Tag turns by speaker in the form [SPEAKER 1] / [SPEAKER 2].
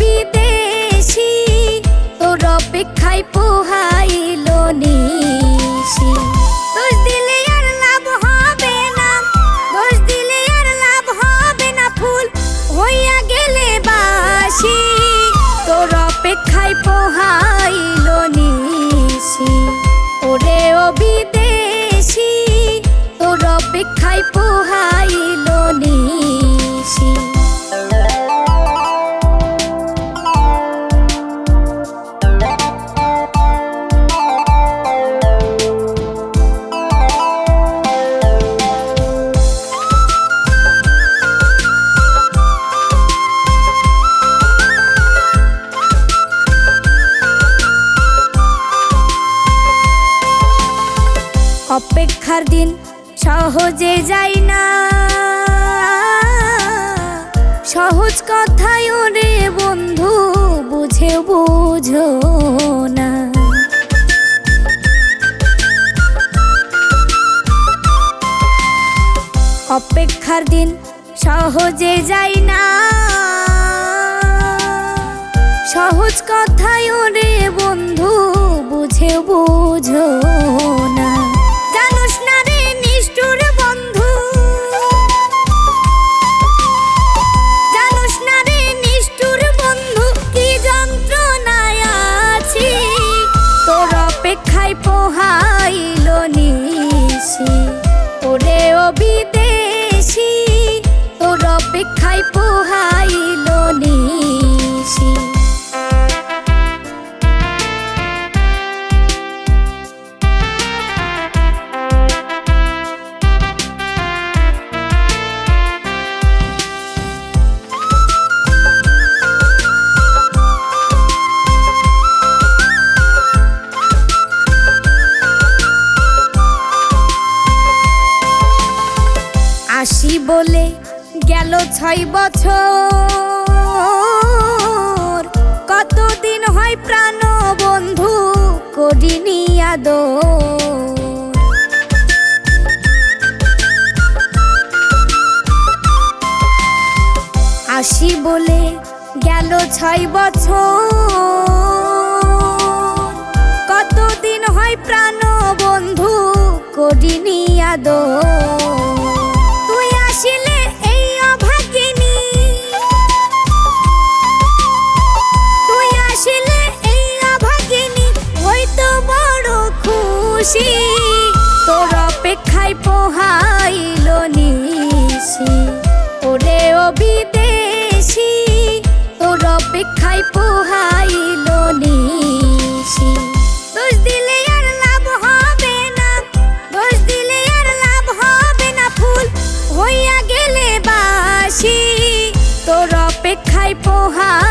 [SPEAKER 1] বিদেশি, তোর অপেক্ষায় পোহাইল নিশি। দোষ দিলে আর লাভ হবে না, দোষ দিলে আর লাভ হবে না ফুল হইয়া গেলে বাসি। তোর অপেক্ষায় পোহাইল নিশি। ওরে ও বিদেশি, তোর অপেক্ষায় পোহাইল অপেক্ষার দিন সহজে যাই না। সহজ কথায় রে বন্ধু বুঝে বুঝো না। অপেক্ষার দিন সহজে যাই না। সহজ কথায় রে বন্ধু বুঝে বুঝো অপেক্ষায় পোহাইল নিশি। আসি বলে গেল ছয় বছর। কতদিন হয় প্রাণ বন্ধু করিনি আদর। আসি বলে গেল ছয় বছর। খুশি। তোর অপেক্ষায় পোহাইল নিশি। ওরে ও বিদেশি তোর অপেক্ষায় পোহাইল নিশি। দোষ দিলে আর লাভ হবে না, দোষ লাভ হবে না ফুল হইয়া গেলে বাসি। তোর অপেক্ষায় পোহাইল